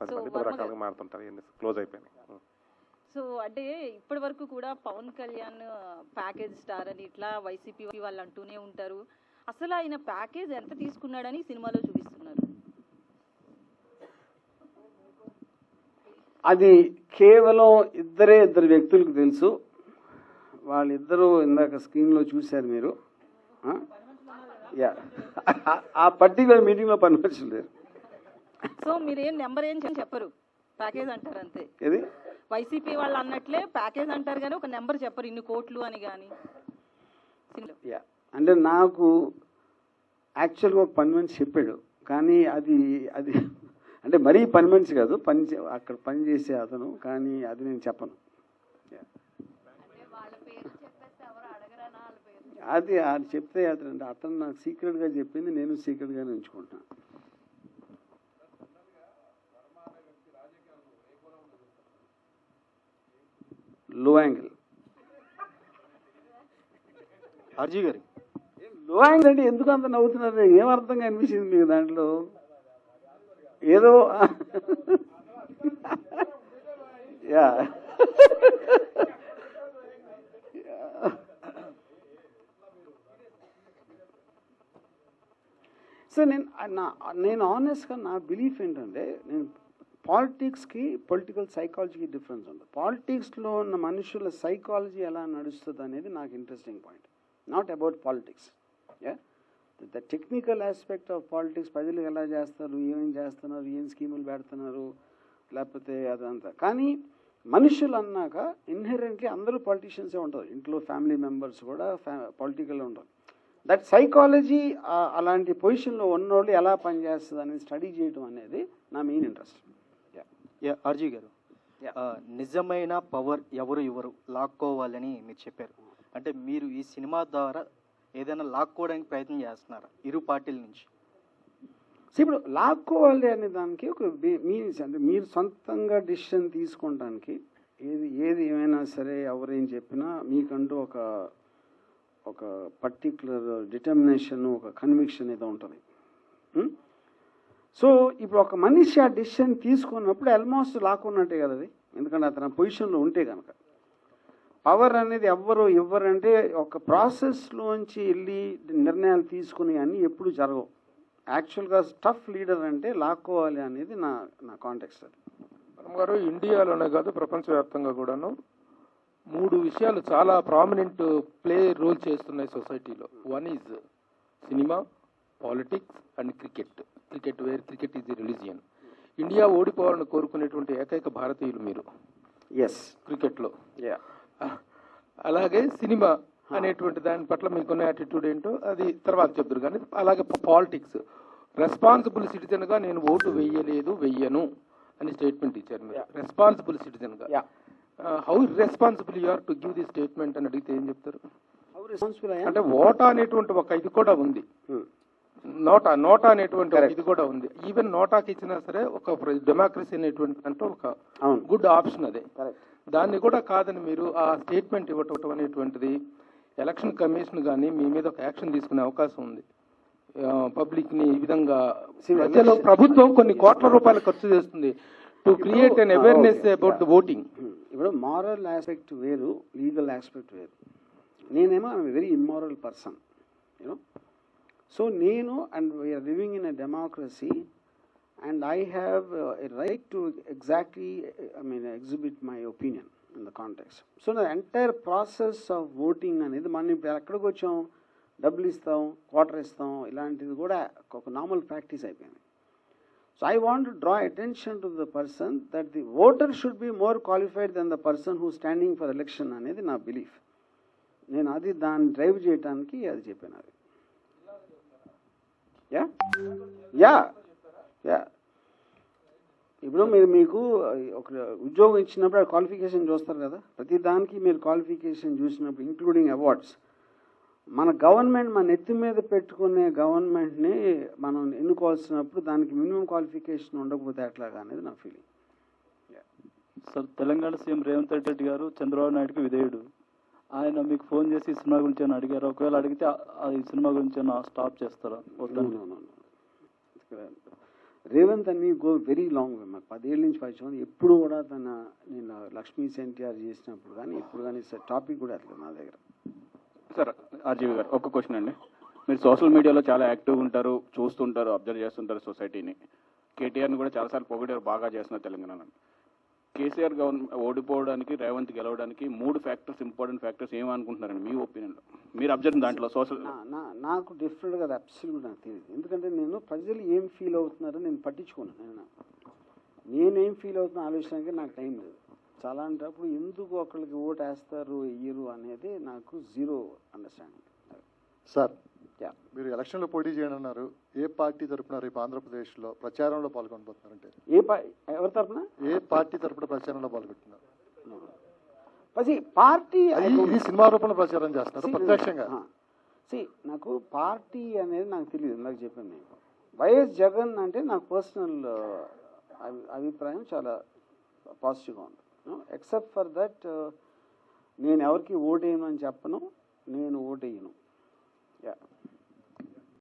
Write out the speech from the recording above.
పది So, మంది పది వర్మ రకాలుగా మారుతుంటారు ఇవన్నీ క్లోజ్ అయిపోయినాయి. సో అంటే ఇప్పటి వరకు కూడా పవన్ కళ్యాణ్ ప్యాకేజ్ స్టార్ అని ఇట్లా వైసీపీ వాళ్ళు అంటూనే ఉంటారు. అసలు ఆయన ప్యాకేజ్ ఎంత తీసుకున్నాడని సినిమాలో చూపిస్తున్నారు? అది కేవలం ఇద్దరే ఇద్దరు వ్యక్తులకు తెలుసు. వాళ్ళిద్దరూ ఇందాక స్క్రీన్లో చూశారు మీరు. ఆ? యా. ఆ పర్టికులర్ మీటింగ్లో పని మనుషులు లేరు. సో మీరేం నెంబర్ ఏం చెప్పరు. ప్యాకేజ్ అంటారు అంతే. ఏది? వైసీపీ వాళ్ళు అన్నట్లే ప్యాకేజ్ అంటారు కానీ ఒక నెంబర్ చెప్పరు ఇన్ని కోట్లు అని కానీ. యా. అంటే నాకు యాక్చువల్గా ఒక పని మనిషి చెప్పాడు. కానీ అది అది అంటే మరీ పని మనిషి కాదు పని చే- అక్కడ పని చేసే అతను కానీ అది నేను చెప్పను. అది అది చెప్తే అతను అంటే అతను నాకు సీక్రెట్గా చెప్పింది నేను సీక్రెట్గానే ఉంచుకుంటున్నాను లో యాంగిల్ ఆర్జీ గారు లో యాంగిల్ అంటే ఎందుకు అంత నవ్వుతున్నారు ఏం అర్థంగా అనిపించింది మీకు దాంట్లో? ఏదో యా. సో నేను నా నేను ఆనెస్ట్గా నా బిలీఫ్ ఏంటంటే నేను పాలిటిక్స్కి పొలిటికల్ సైకాలజీకి డిఫరెన్స్ ఉంది. పాలిటిక్స్లో ఉన్న మనుషుల సైకాలజీ ఎలా నడుస్తుంది అనేది నాకు interesting point. Not about politics yeah the technical aspect of politics ప్రజలు ఎలా చేస్తారు ఏం చేస్తున్నారు ఏం స్కీములు పెడుతున్నారు లేకపోతే అదంతా. కానీ మనుషులు అన్నాక ఇన్హెరెంట్లీ అందరూ పాలిటీషియన్సే ఉంటారు. ఇంట్లో ఫ్యామిలీ మెంబర్స్ కూడా ఫ్యా పొలిటికల్ ఉంటారు. దట్ సైకాలజీ అలాంటి పొజిషన్లో ఉన్నోళ్ళు ఎలా పనిచేస్తుంది అనేది స్టడీ చేయడం అనేది నా మెయిన్ ఇంట్రెస్ట్ యా ఆర్జీ గారు. నిజమైన పవర్ ఎవరు ఎవరు లాక్కోవాలని మీరు చెప్పారు. అంటే మీరు ఈ సినిమా ద్వారా ఏదైనా లాక్కోవడానికి ప్రయత్నం చేస్తున్నారా? ఇరు పార్టీల నుంచి. ఇప్పుడు లాక్కోవాలి అనే దానికి ఒక మీన్స్ అంటే మీరు సొంతంగా డిసిషన్ తీసుకోవడానికి ఏది ఏది ఏమైనా సరే ఎవరేం చెప్పినా మీకంటూ ఒక ఒక పర్టికులర్ డిటర్మినేషన్ ఒక కన్విక్షన్ ఏదో ఉంటుంది? సో ఇప్పుడు ఒక మనిషి ఆ డిసిషన్ తీసుకున్నప్పుడు ఆల్మోస్ట్ లాక్కున్నట్టే కదా అది. ఎందుకంటే అతను పొజిషన్లో ఉంటే కనుక పవర్ అనేది ఎవ్వరు ఇవ్వరంటే ఒక ప్రాసెస్లోంచి వెళ్ళి నిర్ణయాలు తీసుకుని అన్నీ ఎప్పుడు జరగవు. యాక్చువల్గా టఫ్ లీడర్ అంటే లాక్కోవాలి అనేది నా నా కాంటెక్స్ట్ అది. గారు ఇండియాలోనే కాదు ప్రపంచవ్యాప్తంగా కూడాను మూడు విషయాలు చాలా ప్రామినెంట్ ప్లే రోల్ చేస్తున్నాయి సొసైటీలో one is cinema politics and cricket cricket where cricket is religion. India ఓడిపోవాలని కోరుకునేటువంటి ఏకైక భారతీయులు మీరు. ఎస్ క్రికెట్లో. యా అలాగే సినిమా అనేటువంటి దాని పట్ల మీకున్న యాటిట్యూడ్ ఏంటో అది తర్వాత చెప్తారు కానీ అలాగే పాలిటిక్స్ రెస్పాన్సిబుల్ సిటిజన్గా నేను ఓటు వెయ్యలేదు వెయ్యను అని స్టేట్మెంట్ ఇచ్చారు మీరు. Responsible సిటిజన్గా. Yeah how responsible you are to give the statement అని అడిగితే ఏం చెప్తారు? అంటే ఓటా అనేటువంటి ఒక ఇది కూడా ఉంది. నోటా నోటా అనేటువంటి ఇది కూడా ఉంది. ఈవెన్ నోటాకి ఇచ్చినా సరే ఒక డెమోక్రసీ అనేటువంటి అంటే ఒక గుడ్ ఆప్షన్ అదే. దాన్ని కూడా కాదని మీరు ఆ స్టేట్మెంట్ ఇవ్వటం అనేటువంటిది ఎలక్షన్ కమిషన్ కానీ మీ మీద ఒక యాక్షన్ తీసుకునే అవకాశం ఉంది. పబ్లిక్ని ఈ విధంగా ప్రజలు ప్రభుత్వం కొన్ని కోట్ల రూపాయలు ఖర్చు చేస్తుంది to create an awareness about the voting ఇప్పుడు మారల్ ఆస్పెక్ట్ వేరు లీగల్ ఆస్పెక్ట్ వేరు. నేనేమో I'm very immoral person you know so నేను and we're living in a democracy and I have a right to exactly I mean exhibit my opinion in the context so the entire process of voting అనేది మనం ఇప్పుడు ఎక్కడికి వచ్చాం? డబ్బులు ఇస్తాం quarter ఇస్తాం ఇలాంటిది కూడా ఒక నార్మల్ ప్రాక్టీస్ అయిపోయింది. So I want to draw attention to the person that the voter should be more qualified than the person who standing for election అనేది నా బిలీఫ్ నేను అది దాన్ని డ్రైవ్ చేయడానికి అది చెప్పాను అది యా యా యా ఇప్పుడు మీరు మీకు ఒక ఉద్యోగం ఇచ్చినప్పుడు క్వాలిఫికేషన్ చూస్తారు కదా? ప్రతి దానికి మీరు క్వాలిఫికేషన్ చూసినప్పుడు ఇంక్లూడింగ్ అవార్డ్స్ మన గవర్నమెంట్ మన ఎత్తి మీద పెట్టుకునే గవర్నమెంట్ని మనం ఎన్నుకోవాల్సినప్పుడు దానికి మినిమం క్వాలిఫికేషన్ ఉండకపోతే ఎట్లాగా అనేది నా feeling sir Telangana CM Revanth Reddy garu Chandrababu నాయుడుకి విధేయుడు. ఆయన మీకు ఫోన్ చేసి ఈ సినిమా గురించి అడిగారు? ఒకవేళ అడిగితే ఆ- ఈ సినిమా గురించి స్టాప్ చేస్తారా? రేవంత్ అన్ని గో వెరీ లాంగ్ వే మాకు పదేళ్ళ నుంచి పరిచయం ఎప్పుడు కూడా తన నేను లక్ష్మీ ఎన్టీఆర్ చేసినప్పుడు కానీ ఇప్పుడు కానీ టాపిక్ కూడా అట్లేదు నా దగ్గర. సార్ ఆర్జీవి గారు ఒక క్వశ్చన్ అండి. మీరు సోషల్ మీడియాలో చాలా యాక్టివ్గా ఉంటారు చూస్తుంటారు అబ్జర్వ్ చేస్తుంటారు సొసైటీని. కేటీఆర్ని కూడా చాలాసార్లు పొగిడారు బాగా చేస్తున్నారు తెలంగాణలో. కేసీఆర్ గవర్నమెంట్ ఓడిపోవడానికి రేవంత్ గెలవడానికి మూడు ఫ్యాక్టర్స్ ఇంపార్టెంట్ ఫ్యాక్టర్స్ ఏమనుకుంటున్నారండి మీ ఒపీనియన్లో మీరు అబ్జర్వ్ దాంట్లో సోషల్ నా- నా- నాకు డిఫరెంట్గా అది అబ్సల్యూట్ నాకు తెలియదు ఎందుకంటే నేను ప్రజలు ఏం ఫీల్ అవుతున్నారో నేను పట్టించుకోను. నేను నేనేం ఫీల్ అవుతున్నా ఆలోచనకి నాకు టైం లేదు. చాలా అంటప్పుడు ఎందుకు ఒకళ్ళకి ఓటు వేస్తారు వేయరు అనేది నాకు జీరో అండర్స్టాండింగ్ సార్ యా మీరు ఎలక్షన్లో పోటీ చేయనున్నారు ఏ పార్టీ తరపున రేపు ఆంధ్రప్రదేశ్లో ప్రచారంలో పాల్గొనబోతున్నారంటే? ఏ ఎవరి తరపున? ఏ పార్టీ తరపున ప్రచారంలో పాల్గొంటున్నారు? పార్టీ సినిమా రూపంలో ప్రచారం చేస్తున్నారు ప్రత్యక్షంగా. సి నాకు పార్టీ అనేది నాకు తెలియదు ఇందాక చెప్పాను నేను. వైఎస్ జగన్ అంటే నాకు పర్సనల్ అభిప్రాయం చాలా పాజిటివ్గా ఉంది. ఎక్సెప్ట్ ఫర్ దట్ నేను ఎవరికి ఓటేయను అని చెప్పను నేను